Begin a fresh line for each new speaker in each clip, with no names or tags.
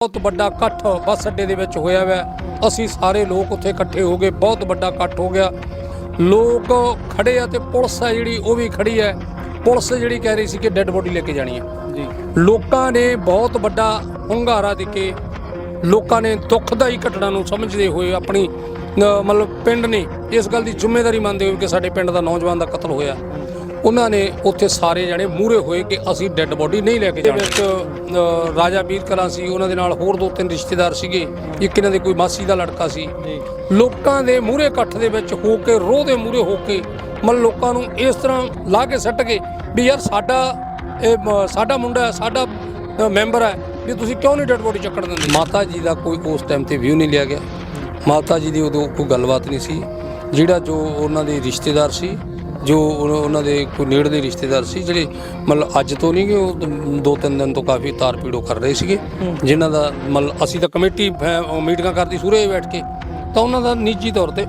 ਬਹੁਤ ਵੱਡਾ ਇਕੱਠ ਬੱਸ ਅੱਡੇ ਦੇ ਵਿੱਚ ਹੋਇਆ ਹੋਇਆ ਹੈ। ਅਸੀਂ ਸਾਰੇ ਲੋਕ ਉੱਥੇ ਇਕੱਠੇ ਹੋ ਗਏ ਬਹੁਤ ਵੱਡਾ ਇਕੱਠ ਹੋ ਗਿਆ। ਲੋਕ ਖੜੇ ਆ ਤੇ ਪੁਲਿਸ ਹੈ ਜਿਹੜੀ ਉਹ ਵੀ ਖੜੀ ਹੈ ਪੁਲਿਸ ਜਿਹੜੀ ਕਹਿ ਰਹੀ ਸੀ ਕਿ ਡੈੱਡ ਬੋਡੀ ਲੈ ਕੇ ਜਾਣੀ ਹੈ
ਜੀ।
ਲੋਕਾਂ ਨੇ ਬਹੁਤ ਵੱਡਾ ਹੁੰਗਾਰਾ ਦੇ ਕੇ ਲੋਕਾਂ ਨੇ ਦੁੱਖਦਾਈ ਘਟਨਾ ਨੂੰ ਸਮਝਦੇ ਹੋਏ ਆਪਣੀ ਅ, ਮਤਲਬ ਪਿੰਡ ਨੇ ਇਸ ਗੱਲ ਦੀ ਜ਼ਿੰਮੇਵਾਰੀ ਮੰਨਦੇ ਹੋਏ ਕਿ ਸਾਡੇ ਪਿੰਡ ਦਾ ਨੌਜਵਾਨ ਦਾ ਕਤਲ ਹੋਇਆ। ਉਹਨਾਂ ਨੇ ਉੱਥੇ ਸਾਰੇ ਜਣੇ ਮੂਹਰੇ ਹੋਏ ਕਿ ਅਸੀਂ ਡੈੱਡ ਬੋਡੀ ਨਹੀਂ ਲੈ ਕੇ ਜਾਣੀ। ਵਿੱਚ ਰਾਜਾ ਵੀਰ ਕਲਾਂ ਸੀ ਉਹਨਾਂ ਦੇ ਨਾਲ ਹੋਰ ਦੋ ਤਿੰਨ ਰਿਸ਼ਤੇਦਾਰ ਸੀਗੇ। ਇੱਕ ਇਹਨਾਂ ਦੇ ਕੋਈ ਮਾਸੀ ਦਾ ਲੜਕਾ ਸੀ। ਲੋਕਾਂ ਦੇ ਮੂਹਰੇ ਇਕੱਠ ਦੇ ਵਿੱਚ ਹੋ ਕੇ ਰੋਹ ਦੇ ਮੂਹਰੇ ਹੋ ਕੇ ਮਤਲਬ ਲੋਕਾਂ ਨੂੰ ਇਸ ਤਰ੍ਹਾਂ ਲਾ ਕੇ ਸੱਟ ਕੇ ਵੀ ਯਾਰ ਸਾਡਾ ਇਹ ਸਾਡਾ ਮੁੰਡਾ ਹੈ ਸਾਡਾ ਮੈਂਬਰ ਹੈ ਵੀ ਤੁਸੀਂ ਕਿਉਂ ਨਹੀਂ ਡੈਡ ਬੋਡੀ ਚੱਕਣ ਦਿੰਦੇ? ਮਾਤਾ ਜੀ ਦਾ ਕੋਈ ਉਸ ਟਾਈਮ ਤੇ ਵਿਊ ਨਹੀਂ ਲਿਆ ਗਿਆ। ਮਾਤਾ ਜੀ ਦੀ ਉਦੋਂ ਕੋਈ ਗੱਲਬਾਤ ਨਹੀਂ ਸੀ। ਜਿਹੜਾ ਜੋ ਉਹਨਾਂ ਦੇ ਰਿਸ਼ਤੇਦਾਰ ਸੀ ਜੋ ਉਹ- ਉਹਨਾਂ ਦੇ ਕੋਈ ਨੇੜਲੇ ਰਿਸ਼ਤੇਦਾਰ ਸੀ ਜਿਹੜੇ ਮਤਲਬ ਅੱਜ ਤੋਂ ਨਹੀਂ ਕਿ ਉਹ ਦੋ ਤਿੰਨ ਦਿਨ ਤੋਂ ਕਾਫੀ ਤਾਰ ਪੀੜੋ ਕਰ ਰਹੇ ਸੀਗੇ ਜਿਨ੍ਹਾਂ ਦਾ ਮਤਲਬ ਅਸੀਂ ਤਾਂ ਕਮੇਟੀ ਮੀਟਿੰਗਾਂ ਕਰਦੀ ਸੂਰੇ ਬੈਠ ਕੇ ਤਾਂ ਉਹਨਾਂ ਦਾ ਨਿੱਜੀ ਤੌਰ ਤੇ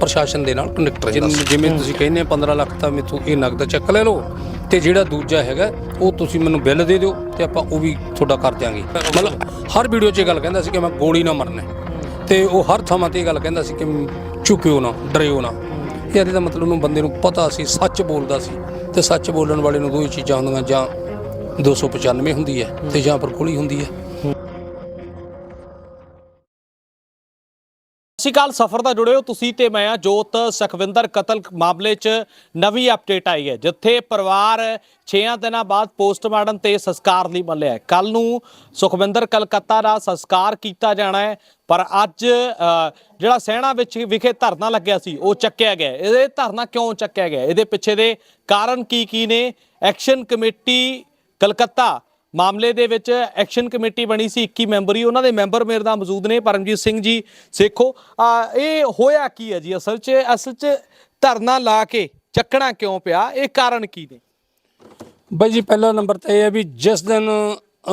ਪ੍ਰਸ਼ਾਸਨ ਦੇ ਨਾਲ ਕਨੈਕਟ ਰਹਿੰਦਾ। ਜਿਵੇਂ ਤੁਸੀਂ ਕਹਿੰਦੇ ਆ 15 ਲੱਖ ਤਾਂ ਮੇਥੋਂ ਇਹ ਨਗਦ ਚੈੱਕ ਲੈ ਲਓ ਤੇ ਜਿਹੜਾ ਦੂਜਾ ਹੈਗਾ ਉਹ ਤੁਸੀਂ ਮੈਨੂੰ ਬਿੱਲ ਦੇ ਦਿਓ ਤੇ ਆਪਾਂ ਉਹ ਵੀ ਤੁਹਾਡਾ ਕਰ ਦਿਆਂਗੇ ਮਤਲਬ ਹਰ ਵੀਡੀਓ 'ਚ ਇਹ ਗੱਲ ਕਹਿੰਦਾ ਸੀ ਕਿ ਮੈਂ ਗੋਲੀ ਨਾ ਮਰਨਾ। ਤੇ ਉਹ ਹਰ ਥਾਂ ਤੇ ਇਹ ਗੱਲ ਕਹਿੰਦਾ ਸੀ ਕਿ ਝੁਕਿਓ ਨਾ ਡਰਿਓ ਨਾ ਯਾਰ ਇਹਦਾ ਮਤਲਬ ਉਹਨੂੰ ਬੰਦੇ ਨੂੰ ਪਤਾ ਸੀ, ਸੱਚ ਬੋਲਦਾ ਸੀ ਤੇ ਸੱਚ ਬੋਲਣ ਵਾਲੇ ਨੂੰ ਦੋ ਹੀ ਚੀਜ਼ਾਂ ਹੁੰਦੀਆਂ, ਜਾਂ 295 ਹੁੰਦੀ ਹੈ ਤੇ ਜਾਂ ਪਰ ਹੁੰਦੀ ਹੈ।
ਸਤਿ ਸ਼੍ਰੀ ਅਕਾਲ, ਸਫਰ ਦਾ ਜੁੜਿਓ ਤੁਸੀਂ ਤੇ ਮੈਂ ਆ ਜੋਤ। ਸੁਖਵਿੰਦਰ, ਕਤਲ ਮਾਮਲੇ 'ਚ ਨਵੀਂ ਅਪਡੇਟ ਆਈ ਹੈ, ਜਿੱਥੇ ਪਰਿਵਾਰ 6 ਦਿਨਾਂ ਬਾਅਦ ਪੋਸਟਮਾਰਟਮ ਤੇ ਸੰਸਕਾਰ ਲਈ ਮੰਨਿਆ ਕੱਲ ਨੂੰ ਸੁਖਵਿੰਦਰ ਕਲਕੱਤਾ ਦਾ ਸੰਸਕਾਰ ਕੀਤਾ ਜਾਣਾ ਹੈ। ਪਰ ਅੱਜ ਜਿਹੜਾ ਸੈਣਾ ਵਿੱਚ ਵਿਖੇ ਧਰਨਾ ਲੱਗਿਆ ਸੀ, ਉਹ ਚੱਕਿਆ ਗਿਆ। ਇਹਦੇ ਧਰਨਾ ਕਿਉਂ ਚੱਕਿਆ ਗਿਆ? ਇਹਦੇ ਪਿੱਛੇ ਦੇ ਕਾਰਨ ਕੀ ਕੀ ਨੇ? ਐਕਸ਼ਨ ਕਮੇਟੀ ਕਲਕੱਤਾ ਮਾਮਲੇ ਦੇ ਵਿੱਚ ਐਕਸ਼ਨ ਕਮੇਟੀ ਬਣੀ ਸੀ 21 ਮੈਂਬਰੀ ਉਹਨਾਂ ਦੇ ਮੈਂਬਰ ਮੇਰੇ ਨਾਲ ਮੌਜੂਦ ਨੇ, ਪਰਮਜੀਤ ਸਿੰਘ ਜੀ, ਸੇਖੋ। ਇਹ ਹੋਇਆ ਕੀ ਹੈ ਜੀ? ਅਸਲ 'ਚ ਅਸਲ 'ਚ ਧਰਨਾ ਲਾ ਕੇ ਚੱਕਣਾ ਕਿਉਂ ਪਿਆ? ਇਹ ਕਾਰਨ ਕੀ ਨੇ?
ਬਾਈ ਜੀ, ਪਹਿਲਾ ਨੰਬਰ ਤੇ ਇਹ ਹੈ ਵੀ ਜਿਸ ਦਿਨ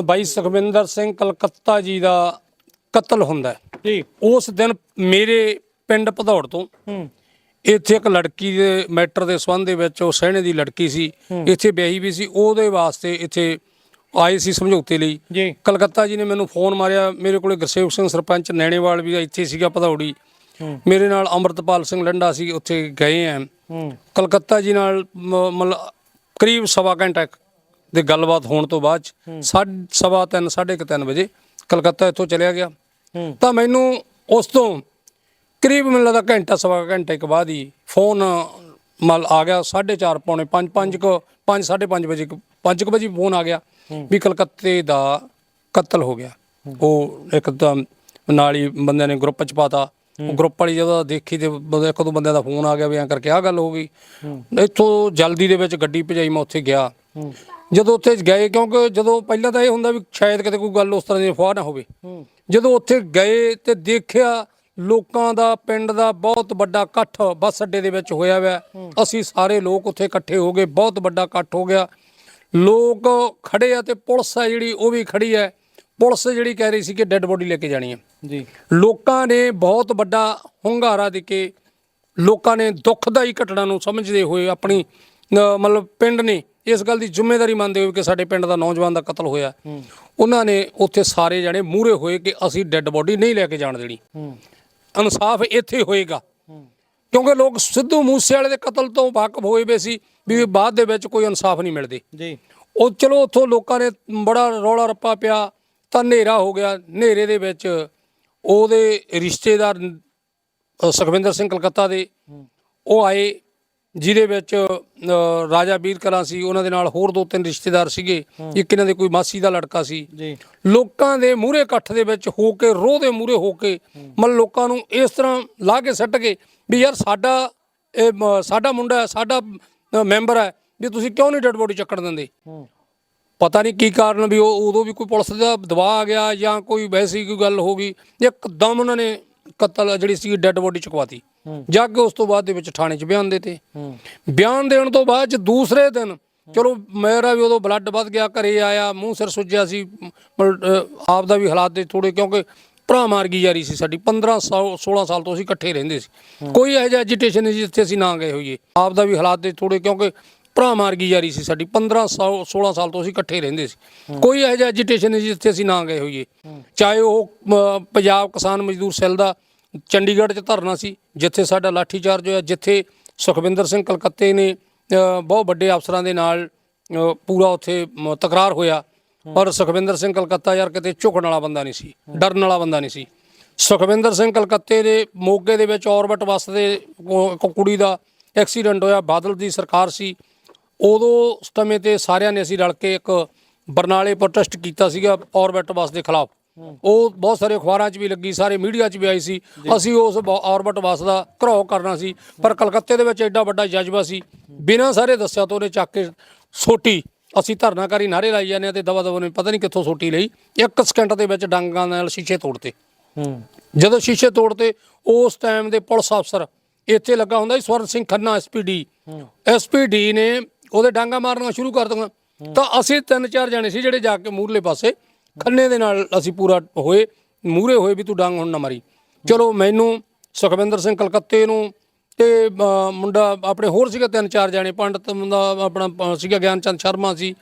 ਬਾਈ ਸੁਖਵਿੰਦਰ ਸਿੰਘ ਕਲਕੱਤਾ ਜੀ ਦਾ ਕਤਲ ਹੁੰਦਾ ਹੈ
ਜੀ।
ਉਸ ਦਿਨ ਮੇਰੇ ਪਿੰਡ ਭਦੌੜ ਤੋਂ ਇੱਥੇ ਇੱਕ ਲੜਕੀ ਦੇ ਮੈਟਰ ਦੇ ਸੰਬੰਧ ਦੇ ਵਿੱਚ ਉਹ ਸਹਿਣੇ ਦੀ ਲੜਕੀ ਸੀ। ਇੱਥੇ ਵਿਆਹੀ ਵੀ ਸੀ। ਉਹਦੇ ਵਾਸਤੇ ਇੱਥੇ ਆਏ ਸੀ ਸਮਝੌਤੇ ਲਈ।
ਜੀ।
ਕਲਕੱਤਾ ਜੀ ਨੇ ਮੈਨੂੰ ਫੋਨ ਮਾਰਿਆ। ਮੇਰੇ ਕੋਲੇ ਗੁਰਸੇਵਕ ਸਿੰਘ ਸਰਪੰਚ ਨੈਣੇਵਾਲ ਵੀ ਇੱਥੇ ਸੀਗਾ ਭਦੌੜੀ। ਮੇਰੇ ਨਾਲ ਅਮਰਤਪਾਲ ਸਿੰਘ ਲੰਡਾ ਸੀ। ਉੱਥੇ ਗਏ ਆ ਕਲਕੱਤਾ ਜੀ ਨਾਲ ਮਤਲਬ ਕਰੀਬ ਸਵਾ ਘੰਟਾ ਦੇ ਗੱਲਬਾਤ ਹੋਣ ਤੋਂ ਬਾਅਦ ਸਵਾ ਤਿੰਨ ਸਾਢੇ ਕੁ ਤਿੰਨ ਵਜੇ ਕਲਕੱਤਾ ਇੱਥੋਂ ਚਲਿਆ ਗਿਆ।
ਤਾਂ
ਮੈਨੂੰ ਉਸ ਤੋਂ ਕਰੀਬ ਮੈਨੂੰ ਲੱਗਦਾ ਘੰਟਾ ਸਵਾ ਘੰਟੇ ਇੱਕ ਬਾਅਦ ਹੀ ਫੋਨ ਮਲ ਆ ਗਿਆ 4:30 ਪੌਣੇ 5 5 ਕੋ 5 5:30 ਵਜੇ 5 ਵਜੇ ਫੋਨ ਆ ਗਿਆ ਵੀ ਕਲਕੱਤੇ ਦਾ ਕਤਲ ਹੋ ਗਿਆ। ਉਹ ਇੱਕ ਤਾਂ ਨਾਲ ਹੀ ਬੰਦਿਆਂ ਨੇ ਗਰੁੱਪ ਚ ਪਾਤਾ। ਉਹ ਗਰੁੱਪ ਵਾਲੀ ਜਦੋਂ ਦੇਖੀ ਤੇ ਇੱਕ ਦੋ ਬੰਦਿਆਂ ਦਾ ਫੋਨ ਆ ਗਿਆ ਵੀ ਐਂ ਕਰਕੇ ਆ ਗੱਲ ਹੋ ਗਈ। ਇੱਥੋਂ ਜਲਦੀ ਦੇ ਵਿੱਚ ਗੱਡੀ ਭਜਾਈ ਮੈਂ ਉੱਥੇ ਗਿਆ। ਜਦੋਂ ਉੱਥੇ ਗਏ ਕਿਉਂਕਿ ਜਦੋਂ ਪਹਿਲਾਂ ਤਾਂ ਇਹ ਹੁੰਦਾ ਵੀ ਸ਼ਾਇਦ ਕਿਤੇ ਕੋਈ ਗੱਲ ਉਸ ਤਰ੍ਹਾਂ ਦੀ ਅਫਵਾਹ ਨਾ ਹੋਵੇ। ਜਦੋਂ ਉੱਥੇ ਗਏ ਤੇ ਦੇਖਿਆ ਲੋਕਾਂ ਦਾ ਪਿੰਡ ਦਾ ਬਹੁਤ ਵੱਡਾ ਇਕੱਠ ਬੱਸ ਅੱਡੇ ਦੇ ਵਿੱਚ ਹੋਇਆ ਹੋਇਆ। ਅਸੀਂ ਸਾਰੇ ਲੋਕ ਉੱਥੇ ਇਕੱਠੇ ਹੋ ਗਏ ਬਹੁਤ ਵੱਡਾ ਇਕੱਠ ਹੋ ਗਿਆ। ਲੋਕ ਖੜੇ ਆ ਤੇ ਪੁਲਿਸ ਹੈ ਜਿਹੜੀ ਉਹ ਵੀ ਖੜੀ ਹੈ ਪੁਲਿਸ ਜਿਹੜੀ ਕਹਿ ਰਹੀ ਸੀ ਕਿ ਡੈੱਡ ਬੋਡੀ ਲੈ ਕੇ ਜਾਣੀ ਹੈ
ਜੀ।
ਲੋਕਾਂ ਨੇ ਬਹੁਤ ਵੱਡਾ ਹੁੰਗਾਰਾ ਦੇ ਕੇ ਲੋਕਾਂ ਨੇ ਦੁੱਖਦਾਈ ਘਟਨਾ ਨੂੰ ਸਮਝਦੇ ਹੋਏ ਆਪਣੀ ਮਤਲਬ ਪਿੰਡ ਨੇ ਇਸ ਗੱਲ ਦੀ ਜ਼ਿੰਮੇਵਾਰੀ ਮੰਨਦੇ ਹੋਏ ਕਿ ਸਾਡੇ ਪਿੰਡ ਦਾ ਨੌਜਵਾਨ ਦਾ ਕਤਲ ਹੋਇਆ। ਉਹਨਾਂ ਨੇ ਉੱਥੇ ਸਾਰੇ ਜਣੇ ਮੂਹਰੇ ਹੋਏ ਕਿ ਅਸੀਂ ਡੈੱਡ ਬੋਡੀ ਨਹੀਂ ਲੈ ਕੇ ਜਾਣ ਦੇਣੀ। ਇਨਸਾਫ ਇੱਥੇ ਹੋਏਗਾ। ਕਿਉਂਕਿ ਲੋਕ ਸਿੱਧੂ ਮੂਸੇ ਵਾਲੇ ਦੇ ਕਤਲ ਤੋਂ ਵਾਕਫ ਹੋਏ ਵੇ ਸੀ ਵੀ ਬਾਅਦ ਦੇ ਵਿੱਚ ਕੋਈ ਇਨਸਾਫ ਨਹੀਂ ਮਿਲਦੇ।
ਜੀ।
ਉਹ ਚਲੋ ਉੱਥੋਂ ਲੋਕਾਂ ਨੇ ਬੜਾ ਰੌਲਾ ਰੱਪਾ ਪਿਆ ਤਾਂ ਹਨੇਰਾ ਹੋ ਗਿਆ। ਹਨੇਰੇ ਦੇ ਵਿੱਚ ਉਹਦੇ ਰਿਸ਼ਤੇਦਾਰ ਸੁਖਵਿੰਦਰ ਸਿੰਘ ਕਲਕੱਤਾ ਦੇ ਉਹ ਆਏ। ਜਿਹਦੇ ਵਿੱਚ ਰਾਜਾ ਵੀਰ ਕਲਾਂ ਸੀ ਉਹਨਾਂ ਦੇ ਨਾਲ ਹੋਰ ਦੋ ਤਿੰਨ ਰਿਸ਼ਤੇਦਾਰ ਸੀਗੇ। ਇੱਕ ਇਹਨਾਂ ਦੇ ਕੋਈ ਮਾਸੀ ਦਾ ਲੜਕਾ ਸੀ। ਲੋਕਾਂ ਦੇ ਮੂਹਰੇ ਇਕੱਠ ਦੇ ਵਿੱਚ ਹੋ ਕੇ ਰੋਹ ਦੇ ਮੂਹਰੇ ਹੋ ਕੇ ਮਤਲਬ ਲੋਕਾਂ ਨੂੰ ਇਸ ਤਰ੍ਹਾਂ ਲਾ ਕੇ ਸੱਟ ਕੇ ਵੀ ਯਾਰ ਸਾਡਾ ਇਹ ਸਾਡਾ ਮੁੰਡਾ ਹੈ ਸਾਡਾ ਮੈਂਬਰ ਹੈ ਵੀ ਤੁਸੀਂ ਕਿਉਂ ਨਹੀਂ ਡੈਡ ਬੋਡੀ ਚੱਕਣ ਦਿੰਦੇ? ਪਤਾ ਨਹੀਂ ਕੀ ਕਾਰਨ ਵੀ ਉਹ ਉਦੋਂ ਵੀ ਕੋਈ ਪੁਲਿਸ ਦਾ ਦਬਾਅ ਆ ਗਿਆ ਜਾਂ ਕੋਈ ਵੈਸੀ ਕੋਈ ਗੱਲ ਹੋ ਗਈ। ਇੱਕਦਮ ਉਹਨਾਂ ਨੇ ਕਤਲ ਜਿਹੜੀ ਸੀ ਡੈੱਡ ਬੋਡੀ ਚੁਕਵਾਤੀ। ਜਾ ਕੇ ਉਸ ਤੋਂ ਬਾਅਦ ਦੇ ਵਿੱਚ ਥਾਣੇ 'ਚ ਬਿਆਨ ਦੇਤੇ। ਬਿਆਨ ਦੇਣ ਤੋਂ ਬਾਅਦ 'ਚ ਦੂਸਰੇ ਦਿਨ ਚਲੋ ਮੇਰਾ ਵੀ ਉਦੋਂ ਬਲੱਡ ਵੱਧ ਗਿਆ ਘਰੇ ਆਇਆ ਮੂੰਹ ਸਿਰ ਸੁੱਜਿਆ ਸੀ ਆਪ ਦਾ ਵੀ ਹਾਲਾਤ ਦੇ ਥੋੜੇ ਕਿਉਂਕਿ ਭਰਾ ਮਾਰਗੀ ਜਾਰੀ ਸੀ ਸਾਡੀ 15 ਸਾਲ 16 ਸਾਲ ਤੋਂ ਅਸੀਂ ਇਕੱਠੇ ਰਹਿੰਦੇ ਸੀ। ਕੋਈ ਇਹੋ ਜਿਹਾ ਐਜੀਟੇਸ਼ਨ ਨਹੀਂ ਜਿੱਥੇ ਅਸੀਂ ਨਾ ਗਏ ਹੋਈਏ। ਆਪ ਦਾ ਵੀ ਹਾਲਾਤ ਦੇ ਥੋੜੇ ਕਿਉਂਕਿ ਭਰਾ ਮਾਰਗੀ ਯਾਰੀ ਸੀ ਸਾਡੀ 15 ਸਾਲ 16 ਸਾਲ ਤੋਂ ਅਸੀਂ ਇਕੱਠੇ ਰਹਿੰਦੇ ਸੀ। ਕੋਈ ਇਹੋ ਜਿਹਾ ਐਜੀਟੇਸ਼ਨ ਨਹੀਂ ਜਿੱਥੇ ਅਸੀਂ ਨਾ ਗਏ ਹੋਈਏ। ਚਾਹੇ ਉਹ ਪੰਜਾਬ ਕਿਸਾਨ ਮਜ਼ਦੂਰ ਸੈੱਲ ਦਾ ਚੰਡੀਗੜ੍ਹ 'ਚ ਧਰਨਾ ਸੀ, ਜਿੱਥੇ ਸਾਡਾ ਲਾਠੀਚਾਰਜ ਹੋਇਆ, ਜਿੱਥੇ ਸੁਖਵਿੰਦਰ ਸਿੰਘ ਕਲਕੱਤੇ ਨੇ ਬਹੁਤ ਵੱਡੇ ਅਫਸਰਾਂ ਦੇ ਨਾਲ ਪੂਰਾ ਉੱਥੇ ਤਕਰਾਰ ਹੋਇਆ। ਪਰ ਸੁਖਵਿੰਦਰ ਸਿੰਘ ਕਲਕੱਤਾ ਯਾਰ ਕਿਤੇ ਝੁਕਣ ਵਾਲਾ ਬੰਦਾ ਨਹੀਂ ਸੀ, ਡਰਨ ਵਾਲਾ ਬੰਦਾ ਨਹੀਂ ਸੀ। ਸੁਖਵਿੰਦਰ ਸਿੰਘ ਕਲਕੱਤੇ ਦੇ ਮੋਗੇ ਦੇ ਵਿੱਚ ਔਰਬਿਟ ਬੱਸ ਦੇ ਇੱਕ ਕੁੜੀ ਦਾ ਐਕਸੀਡੈਂਟ ਹੋਇਆ, ਬਾਦਲ ਦੀ ਸਰਕਾਰ ਸੀ। ਉਦੋਂ ਉਸ ਸਮੇਂ ਤੇ ਸਾਰਿਆਂ ਨੇ ਅਸੀਂ ਰਲ ਕੇ ਇੱਕ ਬਰਨਾਲੇ ਪ੍ਰੋਟੈਸਟ ਕੀਤਾ ਸੀਗਾ ਔਰਬਿਟ ਬੱਸ ਦੇ ਖਿਲਾਫ। ਉਹ ਬਹੁਤ ਸਾਰੇ ਅਖਬਾਰਾਂ 'ਚ ਵੀ ਲੱਗੀ ਸਾਰੇ ਮੀਡੀਆ 'ਚ ਵੀ ਆਈ ਸੀ। ਅਸੀਂ ਉਸ ਔਰਬਿਟ ਬੱਸ ਦਾ ਘਰੋ ਕਰਨਾ ਸੀ। ਪਰ ਕਲਕੱਤੇ ਦੇ ਵਿੱਚ ਐਡਾ ਵੱਡਾ ਜਜ਼ਬਾ ਸੀ। ਬਿਨਾਂ ਸਾਰੇ ਦੱਸਿਆ ਤੋਂ ਉਹਨੇ ਚੱਕ ਕੇ ਸੋਟੀ ਅਸੀਂ ਧਰਨਾਕਾਰੀ ਨਾਰੇ ਲਾਈ ਜਾਂਦੇ ਆ ਤੇ ਦਵਾ ਦਵਾ ਨੇ ਪਤਾ ਨਹੀਂ ਕਿੱਥੋਂ ਸੋਟੀ ਲਈ। ਇੱਕ ਸਕਿੰਟ ਦੇ ਵਿੱਚ ਡਾਂਗਾਂ ਨਾਲ ਸ਼ੀਸ਼ੇ ਤੋੜਤੇ। ਜਦੋਂ ਸ਼ੀਸ਼ੇ ਤੋੜਤੇ ਉਸ ਟਾਈਮ ਦੇ ਪੁਲਿਸ ਅਫਸਰ ਇੱਥੇ ਲੱਗਾ ਹੁੰਦਾ ਸੀ ਸਵਰਨ ਸਿੰਘ ਖੰਨਾ ਐਸਪੀਡੀ ਐਸਪੀਡੀ ਨੇ ਉਹਦੇ ਡਾਂਗਾ ਮਾਰਨਾ ਸ਼ੁਰੂ ਕਰ ਦਿੱਤਾ। ਤਾਂ ਅਸੀਂ ਤਿੰਨ ਚਾਰ ਜਾਣੇ ਸੀ ਜਿਹੜੇ ਜਾ ਕੇ ਮੂਰਲੇ ਪਾਸੇ ਖੰਨੇ ਦੇ ਨਾਲ ਅਸੀਂ ਪੂਰਾ ਹੋਏ ਮੂਰੇ ਹੋਏ ਵੀ ਤੂੰ ਡਾਂਗ ਹੁਣ ਨਾ ਮਾਰੀ। ਚਲੋ ਮੈਨੂੰ ਸੁਖਵਿੰਦਰ ਸਿੰਘ ਕਲਕੱਤੇ ਨੂੰ ਤੇ ਮੁੰਡਾ ਆਪਣੇ ਹੋਰ ਸੀਗਾ ਤਿੰਨ ਚਾਰ ਜਾਣੇ ਪੰਡਤ ਦਾ ਆਪਣਾ ਸੀਗਾ ਗਿਆਨ ਚੰਦ ਸ਼ਰਮਾ ਸੀ।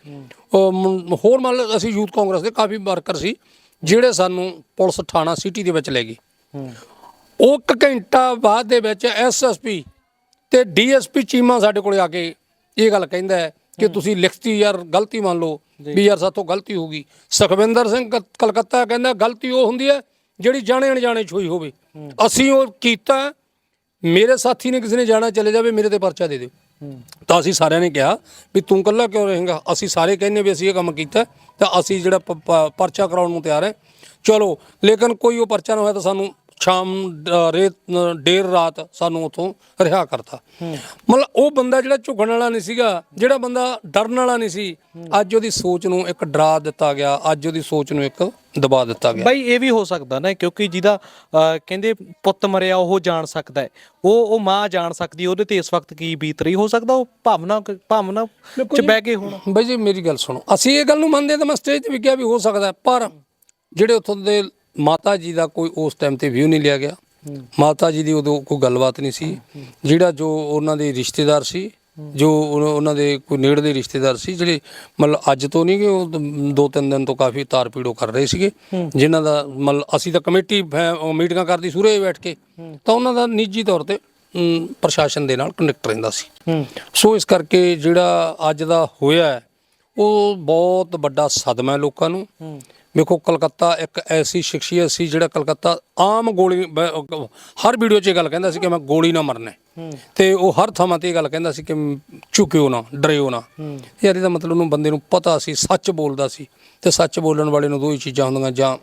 ਉਹ ਹੋਰ ਮੰਨ ਲਓ ਅਸੀਂ ਯੂਥ ਕਾਂਗਰਸ ਦੇ ਕਾਫੀ ਵਰਕਰ ਸੀ ਜਿਹੜੇ ਸਾਨੂੰ ਪੁਲਿਸ ਥਾਣਾ ਸਿਟੀ ਦੇ ਵਿੱਚ ਲੈ ਗਏ। ਉਹ ਇੱਕ ਘੰਟਾ ਬਾਅਦ ਦੇ ਵਿੱਚ ਐਸਐਸਪੀ ਤੇ ਡੀਐਸਪੀ ਚੀਮਾ ਸਾਡੇ ਕੋਲੇ ਆ ਕੇ ਇਹ ਗੱਲ ਕਹਿੰਦਾ ਹੈ ਕਿ ਤੁਸੀਂ ਲਿਖਤੀ ਯਾਰ ਗਲਤੀ ਮੰਨ ਲਓ ਵੀ ਯਾਰ ਸਾਥੋਂ ਗਲਤੀ ਹੋ ਗਈ। ਸੁਖਵਿੰਦਰ ਸਿੰਘ ਕ- ਕਲਕੱਤਾ ਕਹਿੰਦਾ, ਗਲਤੀ ਉਹ ਹੁੰਦੀ ਹੈ ਜਿਹੜੀ ਜਾਣੇ ਅਣਜਾਣੇ ਚ ਹੋਈ ਹੋਵੇ। ਅਸੀਂ ਉਹ ਕੀਤਾ, ਮੇਰੇ ਸਾਥੀ ਨੇ ਕਿਸੇ ਨੇ ਜਾਣਾ ਚਲੇ ਜਾਵੇ, ਮੇਰੇ ਤੇ ਪਰਚਾ ਦੇ ਦਿਓ। ਤਾਂ ਅਸੀਂ ਸਾਰਿਆਂ ਨੇ ਕਿਹਾ ਵੀ ਤੂੰ ਇਕੱਲਾ ਕਿਉਂ ਰਹੇਂਗਾ? ਅਸੀਂ ਸਾਰੇ ਕਹਿੰਨੇ ਵੀ ਅਸੀਂ ਇਹ ਕੰਮ ਕੀਤਾ, ਤਾਂ ਅਸੀਂ ਜਿਹੜਾ ਪ- ਪ- ਪਰਚਾ ਕਰਾਉਣ ਨੂੰ ਤਿਆਰ ਹੈ। ਚਲੋ, ਲੇਕਿਨ ਕੋਈ ਉਹ ਪਰਚਾ ਨਾ ਹੋਇਆ ਤਾਂ ਸਾਨੂੰ ਸ਼ਾਮ ਅ, ਰੇਤ ਅ, ਦੇਰ ਰਾਤ ਸਾਨੂੰ ਉਥੋਂ ਰਿਹਾ ਕਰਤਾ। ਮਤਲਬ ਉਹ ਬੰਦਾ ਜਿਹੜਾ ਝੁਕਣ ਵਾਲਾ ਨਹੀਂ ਸੀਗਾ ਜਿਹੜਾ ਬੰਦਾ ਡਰਨ ਵਾਲਾ ਨਹੀਂ ਸੀ ਅੱਜ ਉਹਦੀ ਸੋਚ ਨੂੰ ਇੱਕ ਡਰਾ ਦਿੱਤਾ ਗਿਆ ਅੱਜ ਉਹਦੀ ਸੋਚ ਨੂੰ ਇੱਕ ਦਬਾ ਦਿੱਤਾ ਗਿਆ।
ਬਾਈ ਇਹ ਵੀ ਹੋ ਸਕਦਾ ਨਾ ਕਿਉਂਕਿ ਜਿਹਦਾ ਅਹ, ਕਹਿੰਦੇ ਪੁੱਤ ਮਰਿਆ ਉਹ ਜਾਣ ਸਕਦਾ ਹੈ। ਉਹ ਉਹ ਮਾਂ ਜਾਣ ਸਕਦੀ ਉਹਦੇ ਤੇ ਇਸ ਵਕਤ ਕੀ ਬੀਤ ਰਹੀ? ਹੋ ਸਕਦਾ ਉਹ ਭਾਵਨਾ ਭਾਵਨਾ ਚ ਬਹਿ ਕੇ ਹੋਣਾ।
ਬਈ ਜੀ ਮੇਰੀ ਗੱਲ ਸੁਣੋ। ਅਸੀਂ ਇਹ ਗੱਲ ਨੂੰ ਮੰਨਦੇ ਹਾਂ ਤਾਂ ਮੈਂ ਸਟੇਜ ਤੇ ਵੀ ਕਿਹਾ ਵੀ ਹੋ ਸਕਦਾ ਹੈ, ਪਰ ਜਿਹੜੇ ਉੱਥੋਂ ਦੇ ਮਾਤਾ ਜੀ ਦਾ ਕੋਈ ਉਸ ਟਾਈਮ ਤੇ ਵਿਊ ਨਹੀਂ ਲਿਆ ਗਿਆ। ਮਾਤਾ ਜੀ ਦੀ ਉਦੋਂ ਕੋਈ ਗੱਲਬਾਤ ਨਹੀਂ ਸੀ। ਜਿਹੜਾ ਜੋ ਉਹਨਾਂ ਦੇ ਰਿਸ਼ਤੇਦਾਰ ਸੀ, ਜੋ ਉਹਨਾਂ ਦੇ ਕੋਈ ਨੇੜੇ ਦੇ ਰਿਸ਼ਤੇਦਾਰ ਸੀ, ਜਿਹੜੇ ਮਤਲਬ ਅੱਜ ਤੋਂ ਨਹੀਂ ਕਿ ਉਹ ਦੋ ਤਿੰਨ ਦਿਨ ਤੋਂ ਕਾਫੀ ਤਾਰ ਪੀੜੋ ਕਰ ਰਹੇ ਸੀਗੇ। ਜਿਨ੍ਹਾਂ ਦਾ ਮਤਲਬ ਅਸੀਂ ਤਾਂ ਕਮੇਟੀ ਮੀਟਿੰਗਾਂ ਕਰਦੀ ਸੂਰੇ ਬੈਠ ਕੇ। ਤਾਂ ਉਹਨਾਂ ਦਾ ਨਿੱਜੀ ਤੌਰ ਤੇ ਪ੍ਰਸ਼ਾਸਨ ਦੇ ਨਾਲ ਕਨੈਕਟ ਰਹਿੰਦਾ ਸੀ। ਸੋ ਇਸ ਕਰਕੇ ਜਿਹੜਾ ਅੱਜ ਦਾ ਹੋਇਆ ਉਹ ਬਹੁਤ ਵੱਡਾ ਸਦਮਾ ਹੈ ਲੋਕਾਂ ਨੂੰ। ਵੇਖੋ ਕਲਕੱਤਾ ਇੱਕ ਐਸੀ ਸ਼ਖਸੀਅਤ ਸੀ ਜਿਹੜਾ ਕਲਕੱਤਾ ਆਮ ਗੋਲੀ ਬ- ਹਰ ਵੀਡੀਓ 'ਚ ਇਹ ਗੱਲ ਕਹਿੰਦਾ ਸੀ ਕਿ ਮੈਂ ਗੋਲੀ ਨਾ ਮਰਨਾ। ਹੈ। ਤੇ ਉਹ ਹਰ ਥਾਂ ਤੇ ਇਹ ਗੱਲ ਕਹਿੰਦਾ ਸੀ ਕਿ ਝੁਕਿਓ ਨਾ ਡਰਿਓ ਨਾ। ਯਾਰ ਇਹਦਾ ਮਤਲਬ ਉਹਨੂੰ ਬੰਦੇ ਨੂੰ ਪਤਾ ਸੀ ਸੱਚ ਬੋਲਦਾ ਸੀ। ਤੇ ਸੱਚ ਬੋਲਣ ਵਾਲੇ ਨੂੰ ਦੋ ਹੀ ਚੀਜ਼ਾਂ ਹੁੰਦੀਆਂ ਜਾਂ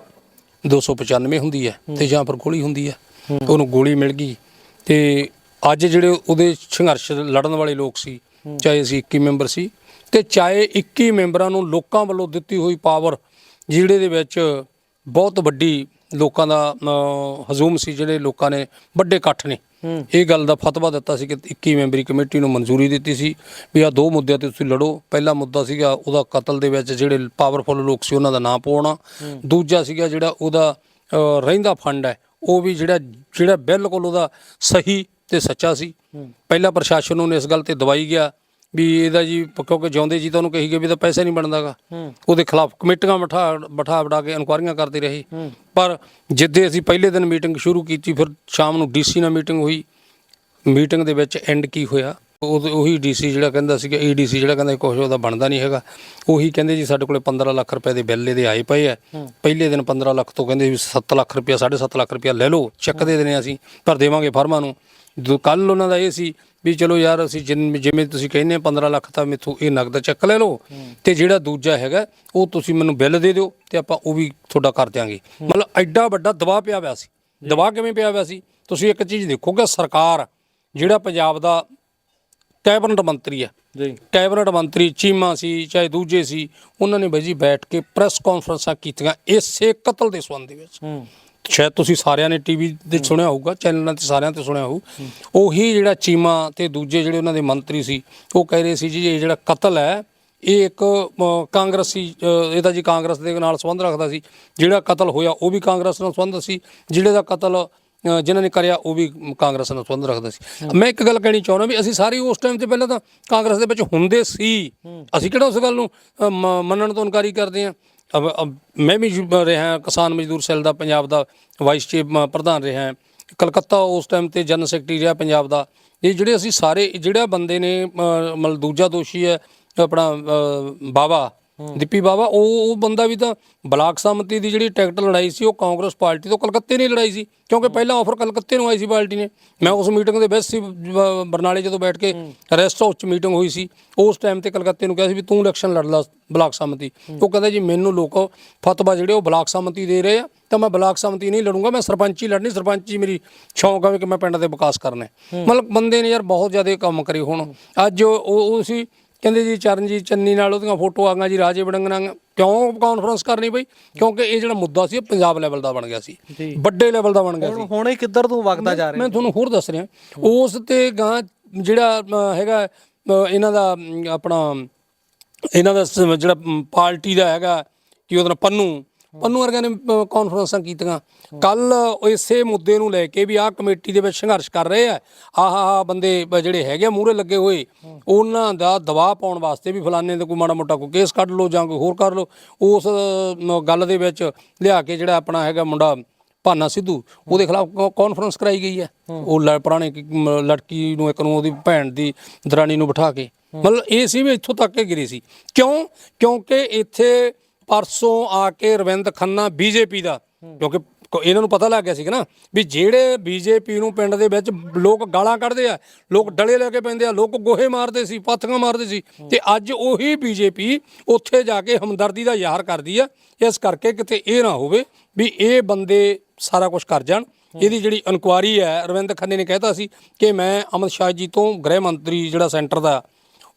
295 ਹੁੰਦੀ ਹੈ ਤੇ ਜਾਂ ਫਿਰ ਗੋਲੀ ਹੁੰਦੀ ਹੈ। ਤੇ ਉਹਨੂੰ ਗੋਲੀ ਮਿਲ ਗਈ। ਤੇ ਅੱਜ ਜਿਹੜੇ ਉਹਦੇ ਸੰਘਰਸ਼ ਲੜਨ ਵਾਲੇ ਲੋਕ ਸੀ ਚਾਹੇ ਅਸੀਂ 21 ਮੈਂਬਰ ਸੀ ਤੇ ਚਾਹੇ 21 ਮੈਂਬਰਾਂ ਨੂੰ ਲੋਕਾਂ ਵੱਲੋਂ ਦਿੱਤੀ ਹੋਈ ਪਾਵਰ ਜਿਹੜੇ ਦੇ ਵਿੱਚ ਬਹੁਤ ਵੱਡੀ ਲੋਕਾਂ ਦਾ ਹਜ਼ੂਮ ਸੀ ਜਿਹੜੇ ਲੋਕਾਂ ਨੇ ਵੱਡੇ ਇਕੱਠ ਨੇ। ਇਹ ਗੱਲ ਦਾ ਫਤਵਾ ਦਿੱਤਾ ਸੀ ਕਿ 21 ਮੈਂਬਰੀ ਕਮੇਟੀ ਨੂੰ ਮਨਜ਼ੂਰੀ ਦਿੱਤੀ ਸੀ ਵੀ ਆ ਦੋ ਮੁੱਦਿਆਂ ਤੇ ਤੁਸੀਂ ਲੜੋ। ਪਹਿਲਾ ਮੁੱਦਾ ਸੀਗਾ ਉਹਦਾ ਕਤਲ ਦੇ ਵਿੱਚ ਜਿਹੜੇ ਪਾਵਰਫੁਲ ਲੋਕ ਸੀ ਉਹਨਾਂ ਦਾ ਨਾਂ ਪਾਉਣਾ। ਦੂਜਾ ਸੀਗਾ ਜਿਹੜਾ ਉਹਦਾ ਰਹਿੰਦਾ ਫੰਡ ਹੈ ਉਹ ਵੀ ਜਿਹੜਾ ਜਿਹੜਾ ਬਿਲਕੁਲ ਉਹਦਾ ਸਹੀ ਤੇ ਸੱਚਾ ਸੀ। ਪਹਿਲਾ ਪ੍ਰਸ਼ਾਸਨ ਨੂੰ ਇਸ ਗੱਲ ਤੇ ਦਵਾਈ ਗਿਆ ਵੀ ਇਹਦਾ ਜੀ ਕਿਉਂਕਿ ਜਿਉਂਦੇ ਜੀ ਤਾਂ ਉਹਨੂੰ ਕਹੀ ਗਏ ਵੀ ਤਾਂ ਪੈਸਾ ਨਹੀਂ ਬਣਦਾਗਾ। ਉਹਦੇ ਖਿਲਾਫ ਕਮੇਟੀਆਂ ਬਿਠਾ ਬਿਠਾ ਬੜਾ ਕੇ ਇਨਕੁਆਇਰੀਆਂ ਕਰਦੇ ਰਹੇ। ਪਰ ਜਿੱਦੇ ਅਸੀਂ ਪਹਿਲੇ ਦਿਨ ਮੀਟਿੰਗ ਸ਼ੁਰੂ ਕੀਤੀ ਫਿਰ ਸ਼ਾਮ ਨੂੰ ਡੀਸੀ ਨਾਲ ਮੀਟਿੰਗ ਹੋਈ। ਮੀਟਿੰਗ ਦੇ ਵਿੱਚ ਐਂਡ ਕੀ ਹੋਇਆ? ਉਹ ਉਹੀ ਡੀਸੀ ਜਿਹੜਾ ਕਹਿੰਦਾ ਸੀਗਾ ਏਡੀਸੀ ਜਿਹੜਾ ਕਹਿੰਦਾ ਕੁਝ ਉਹਦਾ ਬਣਦਾ ਨਹੀਂ ਹੈਗਾ। ਉਹੀ ਕਹਿੰਦੇ ਜੀ ਸਾਡੇ ਕੋਲੇ 15 ਲੱਖ ਰੁਪਏ ਦੇ ਬਿੱਲ ਇਹਦੇ ਆਏ ਪਏ ਆ। ਪਹਿਲੇ ਦਿਨ 15 ਲੱਖ ਤੋਂ ਕਹਿੰਦੇ ਵੀ 7 ਲੱਖ ਰੁਪਇਆ 7.5 ਲੱਖ ਰੁਪਇਆ ਲੈ ਲਓ ਚੈੱਕ ਦੇ ਦੇਣੇ ਅਸੀਂ ਪਰ ਦੇਵਾਂਗੇ ਫਰਮਾਂ ਨੂੰ। ਕੱਲ ਉਹਨਾਂ ਦਾ ਇਹ ਸੀ ਵੀ ਚਲੋ ਯਾਰ ਅਸੀਂ ਜਿੰਨ- ਜਿਵੇਂ ਤੁਸੀਂ ਕਹਿੰਦੇ ਆ 15 ਲੱਖ ਤਾਂ ਮੇਥੋਂ ਇਹ ਨਗਦ ਚੈੱਕ ਲੈ ਲਓ ਤੇ ਜਿਹੜਾ ਦੂਜਾ ਹੈਗਾ ਉਹ ਤੁਸੀਂ ਮੈਨੂੰ ਬਿੱਲ ਦੇ ਦਿਓ ਤੇ ਆਪਾਂ ਉਹ ਵੀ ਤੁਹਾਡਾ ਕਰ ਦਿਆਂਗੇ। ਮਤਲਬ ਐਡਾ ਵੱਡਾ ਦਬਾਅ ਪਿਆ ਹੋਇਆ ਸੀ। ਦਬਾਅ ਕਿਵੇਂ ਪਿਆ ਹੋਇਆ ਸੀ? ਤੁਸੀਂ ਇੱਕ ਚੀਜ਼ ਦੇਖੋ ਕਿ ਸਰਕਾਰ ਜਿਹੜਾ ਪੰਜਾਬ ਦਾ ਕੈਬਨਿਟ ਮੰਤਰੀ ਹੈ
ਜੀ।
ਕੈਬਨਿਟ ਮੰਤਰੀ ਚੀਮਾ ਸੀ ਚਾਹੇ ਦੂਜੇ ਸੀ ਉਹਨਾਂ ਨੇ ਬਾਈ ਜੀ ਬੈਠ ਕੇ ਪ੍ਰੈਸ ਕਾਨਫਰੰਸਾਂ ਕੀਤੀਆਂ ਇਸੇ ਕਤਲ ਦੇ ਸੰਬੰਧ ਦੇ ਵਿੱਚ।
ਹੂੰ।
ਸ਼ਾਇਦ ਤੁਸੀਂ ਸਾਰਿਆਂ ਨੇ ਟੀਵੀ ਤੇ ਸੁਣਿਆ ਹੋਊਗਾ ਚੈਨਲਾਂ ਤੇ ਸਾਰਿਆਂ ਤੇ ਸੁਣਿਆ ਹੋਊ। ਉਹੀ ਜਿਹੜਾ ਚੀਮਾ ਤੇ ਦੂਜੇ ਜਿਹੜੇ ਉਹਨਾਂ ਦੇ ਮੰਤਰੀ ਸੀ ਉਹ ਕਹਿ ਰਹੇ ਸੀ ਜੀ ਇਹ ਜਿਹੜਾ ਕਤਲ ਹੈ ਇਹ ਇੱਕ ਕਾਂਗਰਸੀ ਅ, ਇਹ ਤਾਂ ਜੀ ਕਾਂਗਰਸ ਦੇ ਨਾਲ ਸੰਬੰਧ ਰੱਖਦਾ ਸੀ। ਜਿਹੜਾ ਕਤਲ ਹੋਇਆ ਉਹ ਵੀ ਕਾਂਗਰਸ ਨਾਲ ਸੰਬੰਧ ਸੀ। ਜਿਹੜੇ ਦਾ ਕਤਲ ਜਿਨ੍ਹਾਂ ਨੇ ਕਰਿਆ ਉਹ ਵੀ ਕਾਂਗਰਸ ਨਾਲ ਸੰਬੰਧ ਰੱਖਦੇ ਸੀ। ਮੈਂ ਇੱਕ ਗੱਲ ਕਹਿਣੀ ਚਾਹੁੰਦਾ ਵੀ ਅਸੀਂ ਸਾਰੇ ਉਸ ਟਾਈਮ ਤੇ ਪਹਿਲਾਂ ਤਾਂ ਕਾਂਗਰਸ ਦੇ ਵਿੱਚ ਹੁੰਦੇ ਸੀ। ਅਸੀਂ ਕਿਹੜਾ ਉਸ ਗੱਲ ਨੂੰ ਮੰਨਣ ਤੋਂ ਇਨਕਾਰੀ ਕਰਦੇ ਅਬ ਮੈਂ ਵੀ ਰਿਹਾ ਕਿਸਾਨ ਮਜ਼ਦੂਰ ਸੈੱਲ ਦਾ ਪੰਜਾਬ ਦਾ ਵਾਈਸ ਚੀਫ ਪ੍ਰਧਾਨ ਰਿਹਾ। ਕਲਕੱਤਾ ਉਸ ਟਾਈਮ ਤੇ ਜਨਰਲ ਸੈਕਟਰੀ ਰਿਹਾ ਪੰਜਾਬ ਦਾ। ਇਹ ਜਿਹੜੇ ਅਸੀਂ ਸਾਰੇ ਜਿਹੜਾ ਬੰਦੇ ਨੇ ਅ, ਮਤਲਬ ਦੂਜਾ ਦੋਸ਼ੀ ਹੈ ਆਪਣਾ ਬਾਵਾ ਦੀਪੀ ਬਾਵਾ ਉਹ ਉਹ ਬੰਦਾ ਵੀ ਤਾਂ ਬਲਾਕ ਸਮਿਤੀ ਦੀ ਜਿਹੜੀ ਟਿਕਟ ਲੜਾਈ ਸੀ ਉਹ ਕਾਂਗਰਸ ਪਾਰਟੀ ਤੋਂ ਕਲਕੱਤੇ ਨੇ ਲੜਾਈ ਸੀ ਕਿਉਂਕਿ ਪਹਿਲਾਂ ਆਫਰ ਕਲਕੱਤੇ ਨੂੰ ਆਈ ਸੀ ਪਾਰਟੀ ਨੇ। ਮੈਂ ਉਸ ਮੀਟਿੰਗ ਦੇ ਵਿੱਚ ਸੀ ਬਰਨਾਲੇ ਜਦੋਂ ਬੈਠ ਕੇ ਰੈਸਟ ਹਾਊਸ 'ਚ ਮੀਟਿੰਗ ਹੋਈ ਸੀ ਉਸ ਟਾਈਮ ਤੇ ਕਲਕੱਤੇ ਨੂੰ ਕਿਹਾ ਸੀ ਵੀ ਤੂੰ ਇਲੈਕਸ਼ਨ ਲੜ ਲਾ ਬਲਾਕ ਸਮਿਤੀ। ਉਹ ਕਹਿੰਦਾ ਜੀ ਮੈਨੂੰ ਲੋਕ ਫਤਵਾ ਜਿਹੜੇ ਉਹ ਬਲਾਕ ਸਮਿਤੀ ਦੇ ਰਹੇ ਆ ਤਾਂ ਮੈਂ ਬਲਾਕ ਸਮਿਤੀ ਨਹੀਂ ਲੜੂੰਗਾ ਮੈਂ ਸਰਪੰਚੀ ਲੜਨੀ ਸਰਪੰਚੀ ਮੇਰੀ ਸ਼ੌਂਕ ਆ ਕਿ ਮੈਂ ਪਿੰਡ ਦੇ ਵਿਕਾਸ ਕਰਨਾ। ਮਤਲਬ ਬੰਦੇ ਨੇ ਯਾਰ ਬਹੁਤ ਜ਼ਿਆਦਾ ਕੰਮ ਕਰੇ ਹੁਣ। ਅੱਜ ਉਹ ਉਹ ਸੀ ਕਹਿੰਦੇ ਜੀ ਚਰਨਜੀਤ ਚੰਨੀ ਨਾਲ ਉਹਦੀਆਂ ਫੋਟੋ ਆ ਗਈਆਂ ਜੀ ਰਾਜੇ ਵੜਿੰਗ ਨਾਲ ਕਿਉਂ ਕਾਨਫਰੰਸ ਕਰਨੀ ਬਈ? ਕਿਉਂਕਿ ਇਹ ਜਿਹੜਾ ਮੁੱਦਾ ਸੀ ਇਹ ਪੰਜਾਬ ਲੈਵਲ ਦਾ ਬਣ ਗਿਆ ਸੀ। ਵੱਡੇ ਲੈਵਲ ਦਾ ਬਣ ਗਿਆ ਸੀ।
ਹੁਣ ਹੁਣੇ ਕਿੱਧਰ ਤੋਂ ਵਗਦਾ ਜਾ ਰਿਹਾ?
ਮੈਂ ਤੁਹਾਨੂੰ ਹੋਰ ਦੱਸ ਰਿਹਾ। ਉਸ ਤੇ ਗਾਂ ਜਿਹੜਾ ਹੈਗਾ ਇਹਨਾਂ ਦਾ ਆਪਣਾ ਇਹਨਾਂ ਦਾ ਜਿਹੜਾ ਪਾਰਟੀ ਦਾ ਹੈਗਾ ਕਿ ਉਹਦਾ ਪੰਨੂ ਪੰਨੂ ਵਰਗਿਆਂ ਨੇ ਅ, ਕਾਨਫਰੰਸਾਂ ਕੀਤੀਆਂ। ਕੱਲ ਇਸੇ ਮੁੱਦੇ ਨੂੰ ਲੈ ਕੇ ਵੀ ਆਹ ਕਮੇਟੀ ਦੇ ਵਿੱਚ ਸੰਘਰਸ਼ ਕਰ ਰਹੇ ਆ। ਆਹ ਆਹ ਬੰਦੇ ਬ- ਜਿਹੜੇ ਹੈਗੇ ਮੂਹਰੇ ਲੱਗੇ ਹੋਏ ਉਹਨਾਂ ਦਾ ਦਬਾਅ ਪਾਉਣ ਵਾਸਤੇ ਵੀ ਫਲਾਣੇ ਦੇ ਕੋਈ ਮਾੜਾ ਮੋਟਾ ਕੋਈ ਕੇਸ ਕੱਢ ਲਓ ਜਾਂ ਕੋਈ ਹੋਰ ਕਰ ਲਓ ਉਸ ਅ, ਗੱਲ ਦੇ ਵਿੱਚ ਲਿਆ ਕੇ ਜਿਹੜਾ ਆਪਣਾ ਹੈਗਾ ਮੁੰਡਾ ਭਾਨਾ ਸਿੱਧੂ ਉਹਦੇ ਖਿਲਾਫ ਕਾਨਫਰੰਸ ਕਰਾਈ ਗਈ ਹੈ। ਉਹ ਲ- ਪੁਰਾਣੇ ਕ- ਮ- ਲੜਕੀ ਨੂੰ ਇੱਕ ਨੂੰ ਉਹਦੀ ਭੈਣ ਦੀ ਦਰਾਣੀ ਨੂੰ ਬਿਠਾ ਕੇ। ਮਤਲਬ ਇਹ ਸੀ ਵੀ ਇੱਥੋਂ ਤੱਕ ਇਹ ਗਿਰੀ ਸੀ। ਕਿਉਂ? ਕਿਉਂਕਿ ਇੱਥੇ ਪਰਸੋਂ ਆ ਕੇ ਰਵਿੰਦ ਖੰਨਾ ਬੀਜੇਪੀ ਦਾ, ਕਿਉਂਕਿ ਕ- ਇਹਨਾਂ ਨੂੰ ਪਤਾ ਲੱਗ ਗਿਆ ਸੀ ਨਾ, ਵੀ ਜਿਹੜੇ ਬੀਜੇਪੀ ਨੂੰ ਪਿੰਡ ਦੇ ਵਿੱਚ ਲੋਕ ਗਾਲਾਂ ਕੱਢਦੇ ਆ, ਲੋਕ ਡਲੇ ਲੈ ਕੇ ਪੈਂਦੇ ਆ, ਲੋਕ ਗੋਹੇ ਮਾਰਦੇ ਸੀ, ਪਾਥੀਆਂ ਮਾਰਦੇ ਸੀ, ਤੇ ਅੱਜ ਉਹੀ ਬੀਜੇਪੀ ਉੱਥੇ ਜਾ ਕੇ ਹਮਦਰਦੀ ਦਾ ਯਾਰ ਕਰਦੀ ਆ, ਇਸ ਕਰਕੇ ਕਿਤੇ ਇਹ ਨਾ ਹੋਵੇ ਵੀ ਇਹ ਬੰਦੇ ਸਾਰਾ ਕੁਝ ਕਰ ਜਾਣ। ਇਹਦੀ ਜਿਹੜੀ ਇਨਕੁਆਰੀ ਹੈ, ਰਵਿੰਦਰ ਖੰਨੇ ਨੇ ਕਹਿਤਾ ਸੀ ਕਿ ਮੈਂ ਅਮਿਤ ਸ਼ਾਹ ਜੀ ਤੋਂ ਗ੍ਰਹਿ ਮੰਤਰੀ ਜਿਹੜਾ ਸੈਂਟਰ ਦਾ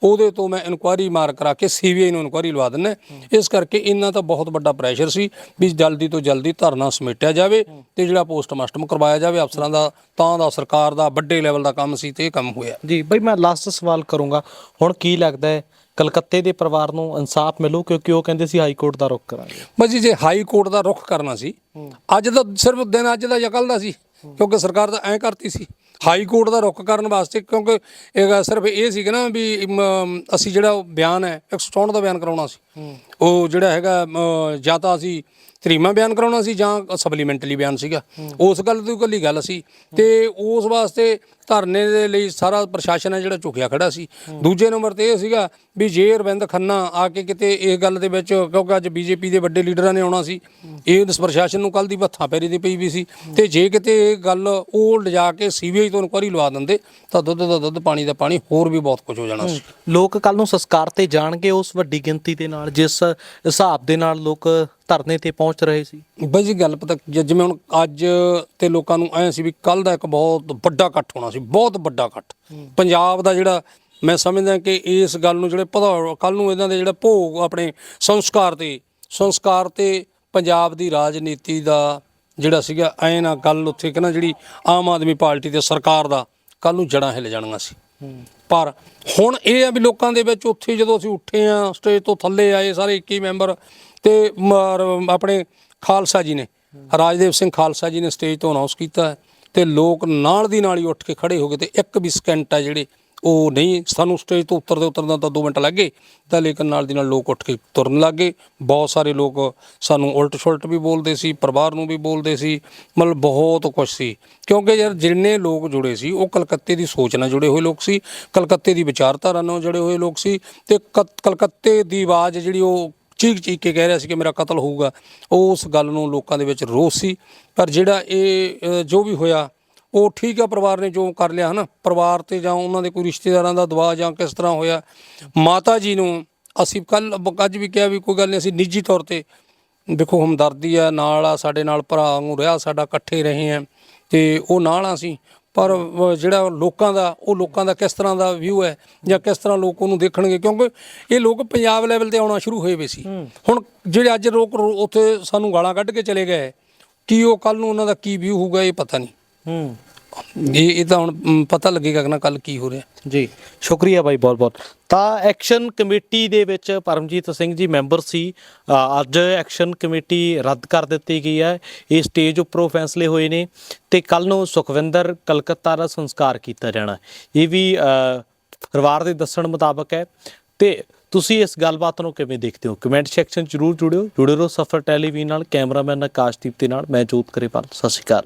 ਉਹਦੇ ਤੋਂ ਮੈਂ ਇਨਕੁਆਰੀ ਮਾਰ ਕਰਾ ਕੇ ਸੀਬੀਆਈ ਨੂੰ ਇਨਕੁਆਰੀ ਲਵਾ ਦਿੰਨਾ ਇਸ ਕਰਕੇ ਇਹਨਾਂ ਤਾਂ ਬਹੁਤ ਵੱਡਾ ਪ੍ਰੈਸ਼ਰ ਸੀ ਵੀ ਜਲਦੀ ਤੋਂ ਜਲਦੀ ਧਰਨਾ ਸਮੇਟਿਆ ਜਾਵੇ ਤੇ ਜਿਹੜਾ ਪੋਸਟਮਾਸਟਮ ਕਰਵਾਇਆ ਜਾਵੇ ਅਫਸਰਾਂ ਦਾ ਤਾਂ ਦਾ ਸਰਕਾਰ ਦਾ ਵੱਡੇ ਲੈਵਲ ਦਾ ਕੰਮ ਸੀ ਤੇ ਇਹ ਕੰਮ ਹੋਇਆ।
ਜੀ ਬਈ ਮੈਂ ਲਾਸਟ ਸਵਾਲ ਕਰੂੰਗਾ। ਹੁਣ ਕੀ ਲੱਗਦਾ ਹੈ ਕਲਕੱਤੇ ਦੇ ਪਰਿਵਾਰ ਨੂੰ ਇਨਸਾਫ ਮਿਲੂ ਕਿਉਂਕਿ ਉਹ ਕਹਿੰਦੇ ਸੀ ਹਾਈ ਕੋਰਟ ਦਾ ਰੁਖ ਕਰਾਂਗੇ।
ਬਸ ਜੀ ਜੇ ਹਾਈ ਕੋਰਟ ਦਾ ਰੁਖ ਕਰਨਾ ਸੀ ਅੱਜ ਦਾ ਸਿਰਫ ਦਿਨ ਅੱਜ ਦਾ ਜਾਂ ਕੱਲ ਦਾ ਸੀ ਕਿਉਂਕਿ ਸਰਕਾਰ ਤਾਂ ਐਂ ਕਰਤੀ ਸੀ। ਹਾਈ ਕੋਰਟ ਦਾ ਰੁਖ ਕਰਨ ਵਾਸਤੇ ਕਿਉਂਕਿ ਇਹ ਸਿਰਫ ਇਹ ਸੀ ਕਿ ਨਾ ਵੀ ਅਸੀਂ ਜਿਹੜਾ ਉਹ ਬਿਆਨ ਹੈ 164 ਦਾ ਬਿਆਨ ਕਰਾਉਣਾ ਸੀ। ਉਹ ਜਿਹੜਾ ਹੈਗਾ ਜਾਂ ਤਾਂ ਅਸੀਂ ਤਰੀਮਾ ਬਿਆਨ ਕਰਾਉਣਾ ਸੀ ਜਾਂ ਸਪਲੀਮੈਂਟਲੀ ਬਿਆਨ ਸੀਗਾ। ਉਸ ਗੱਲ ਦੀ ਇਕੱਲੀ ਗੱਲ ਸੀ। ਤੇ ਉਸ ਵਾਸਤੇ ਧਰਨੇ ਦੇ ਲਈ ਸਾਰਾ ਪ੍ਰਸ਼ਾਸਨ ਹੈ ਜਿਹੜਾ ਝੁਕਿਆ ਖੜਾ ਸੀ। ਦੂਜੇ ਨੰਬਰ ਤੇ ਇਹ ਸੀਗਾ ਵੀ ਜੇ ਅਰਵਿੰਦ ਖੰਨਾ ਆ ਕੇ ਕਿਤੇ ਇਸ ਗੱਲ ਦੇ ਵਿੱਚ, ਕਿਉਂਕਿ ਅੱਜ ਬੀਜੇਪੀ ਦੇ ਵੱਡੇ ਲੀਡਰਾਂ ਨੇ ਆਉਣਾ ਸੀ, ਇਹ ਪ੍ਰਸ਼ਾਸਨ ਨੂੰ ਕੱਲ ਦੀ ਹੱਥਾਂ ਪੈਰੀ ਦੀ ਪਈ ਵੀ ਸੀ। ਤੇ ਜੇ ਕਿਤੇ ਇਹ ਗੱਲ ਉਹ ਲਿਜਾ ਕੇ ਸੀਬੀਆਈ ਤੋਂ ਇਨਕੁਆਰੀ ਲਵਾ ਦਿੰਦੇ, ਤਾਂ ਦੁੱਧ ਦਾ ਦੁੱਧ, ਪਾਣੀ ਦਾ ਪਾਣੀ ਹੋਰ ਵੀ ਬਹੁਤ ਕੁਝ ਹੋ ਜਾਣਾ ਸੀ।
ਲੋਕ ਕੱਲ ਨੂੰ ਸੰਸਕਾਰ ਤੇ ਜਾਣਗੇ ਉਸ ਵੱਡੀ ਗਿਣਤੀ ਦੇ ਨਾਲ, ਜਿਸ ਹਿਸਾਬ ਦੇ ਨਾਲ ਲੋਕ ਧਰਨੇ ਤੇ ਪਹੁੰਚ ਰਹੇ ਸੀ?
ਬਾਈ ਜੀ ਗੱਲ ਪਤਾ ਕੀ ਹੈ, ਜਿਵੇਂ ਹੁਣ ਅੱਜ ਤੇ ਲੋਕਾਂ ਨੂੰ ਐ ਸੀ ਵੀ ਕੱਲ ਦਾ ਇੱਕ ਬਹੁਤ ਵੱਡਾ ਇਕੱਠ ਹੋਣਾ ਸੀ ਬਹੁਤ ਵੱਡਾ ਇਕੱਠ। ਪੰਜਾਬ ਦਾ ਜਿਹੜਾ ਮੈਂ ਸਮਝਦਾ ਕਿ ਇਸ ਗੱਲ ਨੂੰ ਜਿਹੜੇ ਪਤਾ ਕੱਲ ਨੂੰ ਇਹਨਾਂ ਦੇ ਜਿਹੜਾ ਭੋਗ ਆਪਣੇ ਸੰਸਕਾਰ ਤੇ ਸੰਸਕਾਰ ਤੇ ਪੰਜਾਬ ਦੀ ਰਾਜਨੀਤੀ ਦਾ ਜਿਹੜਾ ਸੀਗਾ ਐ ਨਾ ਗੱਲ ਉੱਥੇ ਕਿ ਨਾ ਜਿਹੜੀ ਆਮ ਆਦਮੀ ਪਾਰਟੀ ਤੇ ਸਰਕਾਰ ਦਾ ਕੱਲ ਨੂੰ ਜੜਾਂ ਹਿੱਲ ਜਾਣੀਆਂ ਸੀ। ਪਰ ਹੁਣ ਇਹ ਆ ਵੀ ਲੋਕਾਂ ਦੇ ਵਿੱਚ ਉੱਥੇ ਜਦੋਂ ਅਸੀਂ ਉੱਠੇ ਆ ਸਟੇਜ ਤੋਂ ਥੱਲੇ ਆਏ ਸਾਰੇ 21 ਮੈਂਬਰ ਤੇ ਮ- ਆਪਣੇ ਖਾਲਸਾ ਜੀ ਨੇ, ਰਾਜਦੇਵ ਸਿੰਘ ਖਾਲਸਾ ਜੀ ਨੇ ਸਟੇਜ ਤੋਂ ਅਨਾਉਂਸ ਕੀਤਾ ਹੈ ਤੇ ਲੋਕ ਨਾਲ ਦੀ ਨਾਲ ਹੀ ਉੱਠ ਕੇ ਖੜੇ ਹੋ ਗਏ ਤੇ ਇੱਕ ਵੀ ਸਕਿੰਟ ਆ ਜਿਹੜੇ, ਉਹ ਨਹੀਂ, ਸਾਨੂੰ ਸਟੇਜ ਤੋਂ ਉੱਤਰਦੇ ਉੱਤਰਦੇ ਤਾਂ 2 ਮਿੰਟ ਲੱਗੇ ਤਾਂ ਲੇਕਿਨ ਨਾਲ ਦੀ ਨਾਲ ਲੋਕ ਉੱਠ ਕੇ ਤੁਰਨ ਲੱਗੇ ਬਹੁਤ ਸਾਰੇ ਲੋਕ ਸਾਨੂੰ ਉਲਟ ਸ਼ੁਲਟ ਵੀ ਬੋਲਦੇ ਸੀ, ਪਰਿਵਾਰ ਨੂੰ ਵੀ ਬੋਲਦੇ ਸੀ, ਮਤਲਬ ਬਹੁਤ ਕੁਝ ਸੀ। ਕਿਉਂਕਿ ਯਾਰ ਜਿੰਨੇ ਲੋਕ ਜੁੜੇ ਸੀ, ਉਹ ਕਲਕੱਤੇ ਦੀ ਸੋਚ ਨਾਲ ਜੁੜੇ ਹੋਏ ਲੋਕ ਸੀ, ਕਲਕੱਤੇ ਦੀ ਵਿਚਾਰਧਾਰਾ ਨਾਲ ਜੁੜੇ ਹੋਏ ਲੋਕ ਸੀ ਤੇ ਕ- ਕਲਕੱਤੇ ਦੀ ਆਵਾਜ਼ ਜਿਹੜੀ ਉਹ ਚੀਕ ਚੀਕ ਕੇ ਕਹਿ ਰਿਹਾ ਸੀ ਕਿ ਮੇਰਾ ਕਤਲ ਹੋਊਗਾ। ਉਸ ਗੱਲ ਨੂੰ ਲੋਕਾਂ ਦੇ ਵਿੱਚ ਰੋਸ ਸੀ। ਪਰ ਜਿਹੜਾ ਇਹ ਜੋ ਵੀ ਹੋਇਆ, ਉਹ ਠੀਕ ਆ, ਪਰਿਵਾਰ ਨੇ ਜੋ ਕਰ ਲਿਆ, ਹਨਾ? ਪਰਿਵਾਰ ਤੇ ਜਾਂ ਉਹਨਾਂ ਦੇ ਕੋਈ ਰਿਸ਼ਤੇਦਾਰਾਂ ਦਾ ਦਬਾਅ ਜਾਂ ਕਿਸ ਤਰ੍ਹਾਂ ਹੋਇਆ, ਮਾਤਾ ਜੀ ਨੂੰ ਅਸੀਂ ਕੱਲ ਅੱਜ ਵੀ ਕਿਹਾ ਵੀ ਕੋਈ ਗੱਲ ਨਹੀਂ, ਅਸੀਂ ਨਿੱਜੀ ਤੌਰ ਤੇ ਦੇਖੋ, ਹਮਦਰਦੀ ਆ, ਨਾਲ ਆ, ਸਾਡੇ ਨਾਲ ਭਰਾ ਨੂੰ ਰਿਹਾ, ਸਾਡਾ ਇਕੱਠੇ ਰਹੇ ਆ, ਤੇ ਉਹ ਨਾਲ ਆ ਸੀ ਪਰ ਜਿਹੜਾ ਲੋਕਾਂ ਦਾ ਉਹ ਲੋਕਾਂ ਦਾ ਕਿਸ ਤਰ੍ਹਾਂ ਦਾ ਵਿਊ ਹੈ ਜਾਂ ਕਿਸ ਤਰ੍ਹਾਂ ਲੋਕ ਉਹਨੂੰ ਦੇਖਣਗੇ? ਕਿਉਂਕਿ ਇਹ ਲੋਕ ਪੰਜਾਬ ਲੈਵਲ ਤੇ ਆਉਣਾ ਸ਼ੁਰੂ ਹੋਏ ਵੇ ਸੀ। ਹੁਣ ਜਿਹੜੇ ਅੱਜ ਲੋਕ ਉੱਥੇ ਸਾਨੂੰ ਗਾਲਾਂ ਕੱਢ ਕੇ ਚਲੇ ਗਏ ਕੀ ਉਹ ਕੱਲ ਨੂੰ ਉਹਨਾਂ ਦਾ ਕੀ ਵਿਊ ਹੋਊਗਾ ਇਹ ਪਤਾ ਨਹੀਂ।
ਹੂੰ।
ਇਹ ਇਹ ਤਾਂ ਹੁਣ ਪਤਾ ਲੱਗੇਗਾ ਕਿ ਨਾ ਕੱਲ ਕੀ ਹੋ ਰਿਹਾ।
ਜੀ ਸ਼ੁਕਰੀਆ ਬਾਈ ਬਹੁਤ ਬਹੁਤ। ਤਾਂ ਐਕਸ਼ਨ ਕਮੇਟੀ ਦੇ ਵਿੱਚ ਪਰਮਜੀਤ ਸਿੰਘ ਜੀ ਮੈਂਬਰ ਸੀ। ਅ, ਅੱਜ ਐਕਸ਼ਨ ਕਮੇਟੀ ਰੱਦ ਕਰ ਦਿੱਤੀ ਗਈ ਹੈ। ਇਹ ਸਟੇਜ ਉੱਪਰੋਂ ਫੈਸਲੇ ਹੋਏ ਨੇ ਤੇ ਕੱਲ ਨੂੰ ਸੁਖਵਿੰਦਰ ਕਲਕੱਤਾ ਦਾ ਸੰਸਕਾਰ ਕੀਤਾ ਜਾਣਾ ਇਹ ਵੀ ਅ, ਪਰਿਵਾਰ ਦੇ ਦੱਸਣ ਮੁਤਾਬਕ ਹੈ। ਤੇ ਤੁਸੀਂ ਇਸ ਗੱਲਬਾਤ ਨੂੰ ਕਿਵੇਂ ਦੇਖਦੇ ਹੋ? ਕਮੈਂਟ ਸੈਕਸ਼ਨ 'ਚ ਜਰੂਰ ਜੁੜਿਓ। ਜੁੜੇ ਰਹੋ ਸਫਰ ਟੈਲੀਵਿਜ਼ਨ ਨਾਲ ਕੈਮਰਾਮੈਨ ਆਕਾਸ਼ਦੀਪ ਦੇ ਨਾਲ। ਮੈਂ ਜੋਤ ਕਰੇਪਾਲ ਸਤਿ ਸ਼੍ਰੀ ਅਕਾਲ।